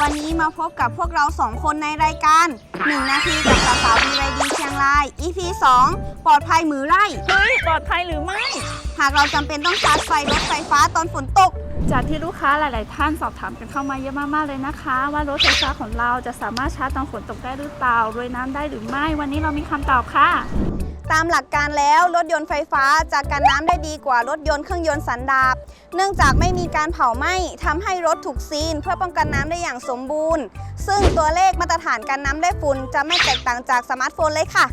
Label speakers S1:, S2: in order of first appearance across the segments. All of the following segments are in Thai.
S1: วันนี้มาพบกับพวกเราสองคนในรายการ 1 นาทีกับสาวสาววีไรดีเชียงราย EP 2 ปลอดภัยมือไร่
S2: เฮ้ย ปลอดภัยหรือไม่
S1: หากเราจำเป็นต้องชาร์จไฟรถไฟฟ้าตอนฝนตก
S2: จากที่ลูกค้าหลาย ๆ ท่านสอบถามกันเข้ามาเยอะมาก ๆ เลยนะคะ ว่ารถไฟฟ้าของเราจะสามารถชาร์จตอนฝนตกได้หรือเปล่ารวยน้ำได้หรือไม่ วันนี้เรามีคำตอบค่ะ
S1: ตามหลักการแล้วรถยนต์ไฟฟ้าจะกันน้ำได้ดีกว่ารถยนต์เครื่องยนต์สันดาปเนื่องจากไม่มีการเผาไหม้ทำให้รถถูกซีน เพื่อป้องกันน้ำได้อย่างสมบูรณ์ ซึ่งตัวเลขมาตรฐานการน้ำได้ฝุ่นจะไม่แตกต่างจากสมาร์ทโฟนเลยค่ะ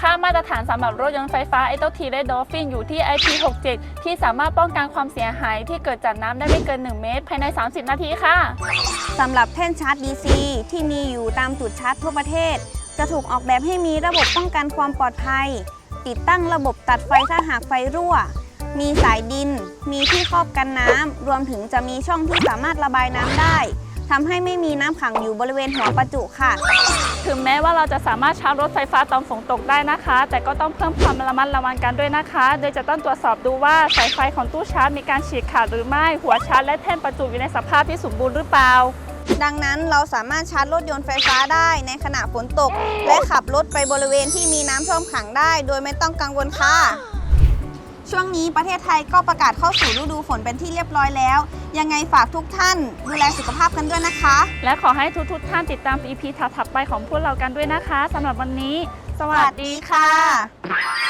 S2: ค่ามาตรฐานสำหรับรถยนต์ไฟฟ้า a อ t และ Dolphin อยู่ที่ IP67 ที่สามารถป้องกันความเสียหายที่เกิดจากน้ำได้ไม่เกิน 1 เมตร ภายใน 30 นาทีค่ะ
S1: สำหรับแท่นชาร์จ DC ที่มีอยู่ตามจุดชาร์จทั่วประเทศ จะถูกออกแบบให้มีระบบป้องกันความปลอดภัย ติดตั้งระบบตัดไฟถ้าหากไฟรั่ว มีสายดิน มีที่ครอบกันน้ำ รวมถึงจะมีช่องที่สามารถระบายน้ำได้ทำให้ไม่มีน้ำขังอยู่บริเวณหัวประจุค่ะ
S2: ถึงแม้ว่าเราจะสามารถชาร์จรถไฟฟ้าตอนฝนตกได้นะคะ แต่ก็ต้องเพิ่มความระมัดระวังกันด้วยนะคะ โดยจะต้องตรวจสอบดูว่าสายไฟของตู้ชาร์จมีการฉีกขาดหรือไม่ หัวชาร์จและแท่นประจุอยู่ในสภาพที่สมบูรณ์หรือเปล่า
S1: ดังนั้นเราสามารถชาร์จรถยนต์ไฟฟ้าได้ในขณะฝนตก และขับรถไปบริเวณที่มีน้ำท่วมขังได้ โดยไม่ต้องกังวลค่ะ ช่วงนี้ประเทศไทยก็ประกาศเข้าสู่ฤดูฝนเป็นที่เรียบร้อยแล้ว ยังไงฝากทุกท่านดูแลสุขภาพกันด้วยนะคะ
S2: และขอให้ทุกๆท่านติดตาม EP ถัดๆไปของพวกเรากันด้วยนะคะสำหรับวันนี้ สวัสดีค่ะ
S1: ค่ะ